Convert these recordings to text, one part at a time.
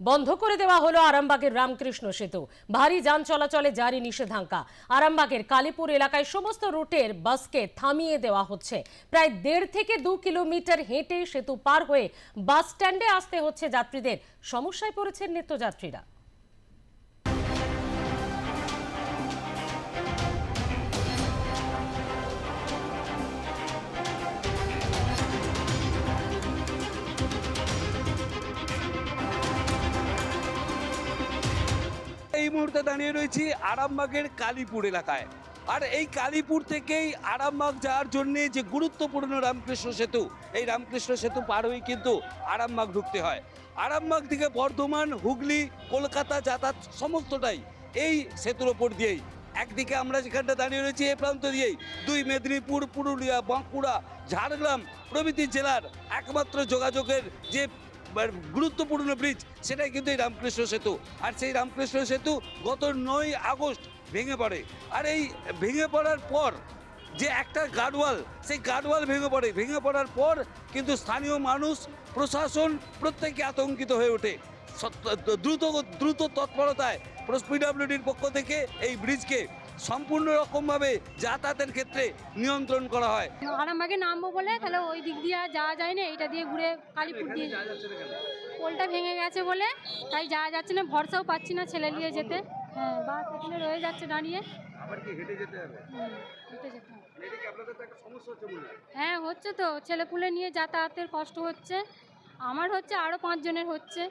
বন্ধ করে দেওয়া হলো আরামবাগের রামকৃষ্ণ সেতু। ভারী যান চলাচলে জারি নিষেধাজ্ঞা। আরামবাগের কালীপুর এলাকায় সমস্ত রুটের বাসকে থামিয়ে দেওয়া হচ্ছে। প্রায় দেড় থেকে দু কিলোমিটার হেঁটে সেতু পার হয়ে বাস স্ট্যান্ডে আসতে হচ্ছে যাত্রীদের। সমস্যায় পড়েছেন নিত্যযাত্রীরা মুহূর্তে দাঁড়িয়ে রয়েছি আরামবাগের কালীপুর এলাকায়। আর এই কালীপুর থেকেই আরামবাগ যাওয়ার জন্যে যে গুরুত্বপূর্ণ রামকৃষ্ণ সেতু, এই রামকৃষ্ণ সেতু পার হয়ে কিন্তু আরামবাগ ঢুকতে হয়। আরামবাগ থেকে বর্ধমান, হুগলি, কলকাতা যাতায়াত সমস্তটাই এই সেতুর ওপর দিয়েই। একদিকে আমরা যেখানটা দাঁড়িয়ে রয়েছি এই প্রান্ত দিয়েই, দুই মেদিনীপুর, পুরুলিয়া, বাঁকুড়া, ঝাড়গ্রাম প্রভৃতি জেলার একমাত্র যোগাযোগের যে গুরুত্বপূর্ণ ব্রিজ, সেটাই কিন্তু এই রামকৃষ্ণ সেতু। আর সেই রামকৃষ্ণ সেতু গত নয় আগস্ট ভেঙে পড়ে। আর এই ভেঙে পড়ার পর যে একটা গার্ডওয়াল সেই গার্ডওয়াল ভেঙে পড়ে। ভেঙে পড়ার পর কিন্তু স্থানীয় মানুষ, প্রশাসন প্রত্যেকে আতঙ্কিত হয়ে ওঠে। দ্রুত দ্রুত তৎপরতায় পিডাব্লিউডির পক্ষ থেকে এই ব্রিজকে সম্পূর্ণ রকমভাবে যাতায়াতের ক্ষেত্রে নিয়ন্ত্রণ করা হয়। আরামবাগে নামবো বলে তাহলে ওই দিক দিয়ে আর যাওয়া যায় না এটা দিয়ে ঘুরে কালীপুর দিয়ে পোলটা ভেঙে গেছে বলে তাই যাওয়া যাচ্ছে না ভরসাও পাচ্ছি না ছেলে নিয়ে যেতে। হ্যাঁ বাস এখানে রয়ে যাচ্ছে দাঁড়িয়ে। হ্যাঁ। হচ্ছে তো ছেলেপুলে নিয়ে যাতায়াতের কষ্ট হচ্ছে। আমার হচ্ছে আরও পাঁচজনের হচ্ছে।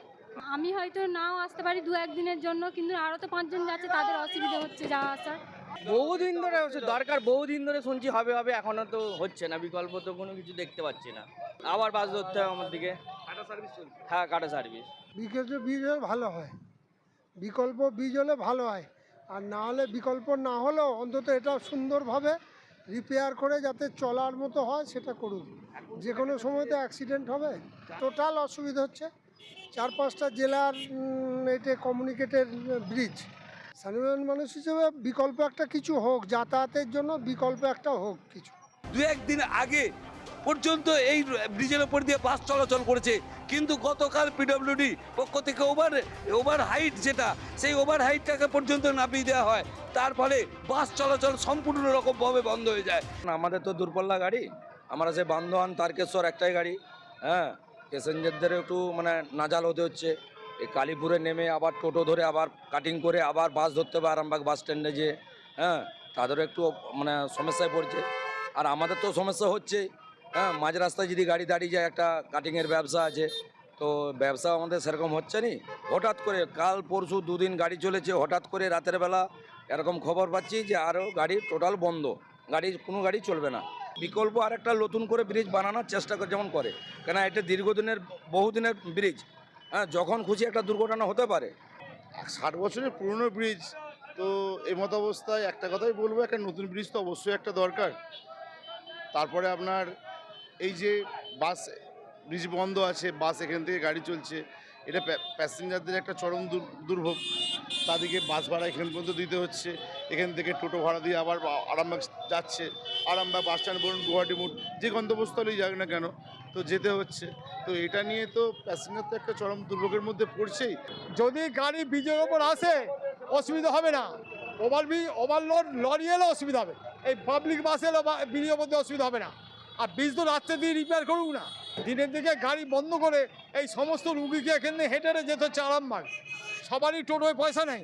আমি হয়তো নাও আসতে পারি দু একদিনের জন্য কিন্তু আরও তো পাঁচজন যাচ্ছে তাদের অসুবিধা হচ্ছে যাওয়া আসার। বহুদিন ধরে হচ্ছে দরকার বহুদিন ধরে শুনছি হবে হবে এখনও তো হচ্ছে না বিকল্প তো কোনো কিছু দেখতে পাচ্ছি না। আবার বাস ধরতে হবে আমার দিকে। হ্যাঁ কাটা সার্ভিস বিকল্প বীজ হলে ভালো হয়। বিকল্প বীজ হলে ভালো হয়। আর না হলে বিকল্প না হলেও অন্তত এটা সুন্দরভাবে রিপেয়ার করে যাতে চলার মতো হয় সেটা করুন। যে কোনো সময় তো অ্যাক্সিডেন্ট হবে টোটাল অসুবিধা হচ্ছে। চার পাঁচটা জেলার এতে কমিউনিকেটেড ব্রিজ সাধারণ মানুষ হিসেবে বিকল্প একটা কিছু হোক যাতায়াতের জন্য বিকল্প একটা হোক কিছু। দু একদিন আগে পর্যন্ত এই ব্রিজের ওপর দিয়ে বাস চলাচল করেছে। কিন্তু গতকাল পিডব্লিউডি পক্ষ থেকে ওভার ওভার হাইট যেটা সেই ওভার হাইটটাকে পর্যন্ত নামিয়ে দেওয়া হয়। তার ফলে বাস চলাচল সম্পূর্ণ রকমভাবে বন্ধ হয়ে যায়। আমাদের তো দূরপাল্লা গাড়ি? আমরা সে বান্ধবান তারকেশ্বর একটাই গাড়ি হ্যাঁ? প্যাসেঞ্জারদের একটু মানে নাজাল হতে হচ্ছে। এই কালীপুরে নেমে আবার টোটো ধরে আবার কাটিং করে আবার বাস ধরতে হবে আরামবাগ বাস স্ট্যান্ডে যেয়ে হ্যাঁ? তাদেরও একটু মানে সমস্যায় পড়ছে। আর আমাদের তো সমস্যা হচ্ছে হ্যাঁ? মাঝ রাস্তায় যদি গাড়ি দাঁড়িয়ে যায় একটা কাটিংয়ের ব্যবসা আছে, তো ব্যবসা আমাদের সেরকম হচ্ছে নি? হঠাৎ করে কাল পরশু দুদিন গাড়ি চলেছে, হঠাৎ করে রাতের বেলা এরকম খবর পাচ্ছি যে আরও গাড়ি টোটাল বন্ধ। গাড়ি, কোনো গাড়ি চলবে না। বিকল্প আর একটা নতুন করে ব্রিজ বানানোর চেষ্টা যেমন করে। কেন এটা দীর্ঘদিনের, বহুদিনের ব্রিজ হ্যাঁ যখন খুশি একটা দুর্ঘটনা হতে পারে। ষাট বছরের পুরনো ব্রিজ তো এই মতো অবস্থায় একটা কথাই বলব, একটা নতুন ব্রিজ তো অবশ্যই একটা দরকার। তারপরে আপনার এই যে বাস ব্রিজ বন্ধ আছে, বাস এখান থেকে গাড়ি চলছে, এটা প্যাসেঞ্জারদের একটা চরম দুর- দুর্ভোগ। তাদেরকে বাস ভাড়া এখান পর্যন্ত দিতে হচ্ছে। এখান থেকে টোটো ভাড়া দিয়ে আবার আরামবাগ যাচ্ছে। আরামবাগ বাস স্ট্যান্ড বলুন, গুয়াহাটি মোড়, যে গন্তব্যস্থলেই যাক না কেন, তো যেতে হচ্ছে। তো এটা নিয়ে তো প্যাসেঞ্জার তো একটা চরম দুর্ভোগের মধ্যে পড়ছেই। যদি গাড়ি ব্রিজের ওপর আসে, অসুবিধা হবে না। ওভার ব্রিজ ওভারলোড লরি এলে অসুবিধা হবে। এই পাবলিক বাস এলে ব্রিজের মধ্যে অসুবিধা হবে না। আর ব্রিজ তো রাত্রে দিয়ে রিপেয়ার করুক না। দিনের দিকে গাড়ি বন্ধ করে এই সমস্ত রুগীকে এখানে হেঁটে হেঁটে যেতে হচ্ছে আরামবাগ। সবারই টোটোয় পয়সা নেই।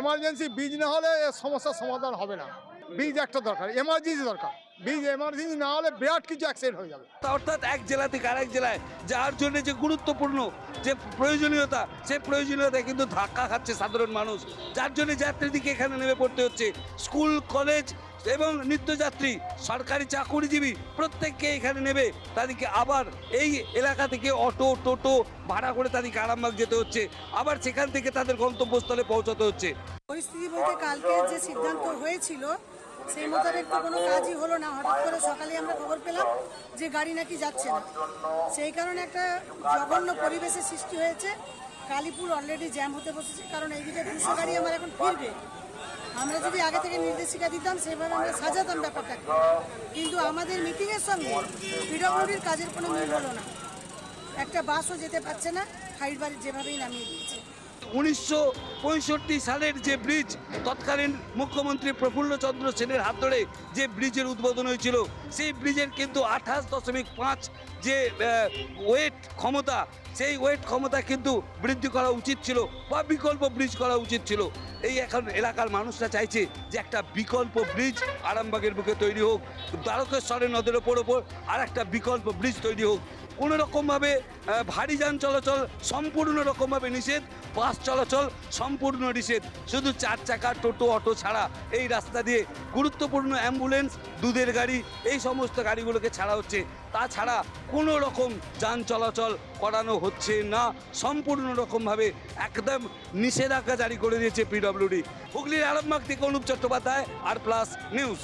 এমার্জেন্সি বীজ না হলে এর সমস্যার সমাধান হবে না। বীজ একটা দরকার এমার্জেন্সি দরকার। বীজ এমার্জেন্সি না হলে বিরাট কিছু অ্যাক্সিডেন্ট হয়ে যাবে। অর্থাৎ এক জেলা থেকে আরেক জেলায় যার জন্য যে গুরুত্বপূর্ণ যে প্রয়োজনীয়তা, সে প্রয়োজনীয়তা কিন্তু ধাক্কা খাচ্ছে সাধারণ মানুষ। যার জন্য যাত্রীদিকে এখানে নেমে পড়তে হচ্ছে। স্কুল, কলেজ এবং নিত্যযাত্রী, সরকারি চাকুরিজীবী প্রত্যেককে এখানে নেবে। তাদেরকে আবার এই এলাকা থেকে অটো, টোটো ভাড়া করে তাদেরকে আরামবাগ যেতে হচ্ছে। আবার সেখান থেকে তাদের গন্তব্যস্থলে পৌঁছাতে হচ্ছে। পরিস্থিতি বলতে কালকে যে সিদ্ধান্ত হয়েছিল, সেই মোতাবেক তো কোনো কাজই হলো না। হঠাৎ করে সকালে আমরা খবর পেলাম যে গাড়ি নাকি যাচ্ছে না। সেই কারণে একটা জঘন্য পরিবেশের সৃষ্টি হয়েছে। কালীপুর অলরেডি জ্যাম হতে বসেছে, কারণ এই দিকে দুশো গাড়ি আমার এখন ফিরবে। আমরা যদি আগে থেকে নির্দেশিকা দিতাম, সেভাবে আমরা সাজাতাম ব্যাপারটাকে। কিন্তু আমাদের মিটিংয়ের সঙ্গে পিডব্লিউডির কাজের কোনো মিল হলো না। একটা বাসও যেতে পারছে না, হাইট বাড়ি যেভাবেই নামিয়ে দিয়েছে উনিশশো পঁয়ষট্টি সালের যে ব্রিজ, তৎকালীন মুখ্যমন্ত্রী প্রফুল্লচন্দ্র সেনের হাত ধরে যে ব্রিজের উদ্বোধন হয়েছিল, সেই ব্রিজের কিন্তু আঠাশ দশমিক পাঁচ যে ওয়েট ক্ষমতা সেই ওয়েট ক্ষমতা কিন্তু বৃদ্ধি করা উচিত ছিল বা বিকল্প ব্রিজ করা উচিত ছিল। এই এখন এলাকার মানুষরা চাইছে যে একটা বিকল্প ব্রিজ আরামবাগের বুকে তৈরি হোক, দ্বারকেশ্বরের নদের ওপর ওপর আর একটা বিকল্প ব্রিজ তৈরি হোক। কোনো রকমভাবে ভারী যান চলাচল সম্পূর্ণ রকমভাবে নিষেধ, বাস চলাচল সম্পূর্ণ নিষেধ। শুধু চার চাকা, টোটো, অটো ছাড়া এই রাস্তা দিয়ে গুরুত্বপূর্ণ অ্যাম্বুলেন্স দুধের গাড়ি, এই সমস্ত গাড়িগুলোকে ছাড়া হচ্ছে। তাছাড়া কোনো রকম যান চলাচল করানো হচ্ছে না। সম্পূর্ণ রকমভাবে একদম নিষেধাজ্ঞা জারি করে দিয়েছে পিডব্লিউডি হুগলির Arambagh Anup Chattopadhyay R plus news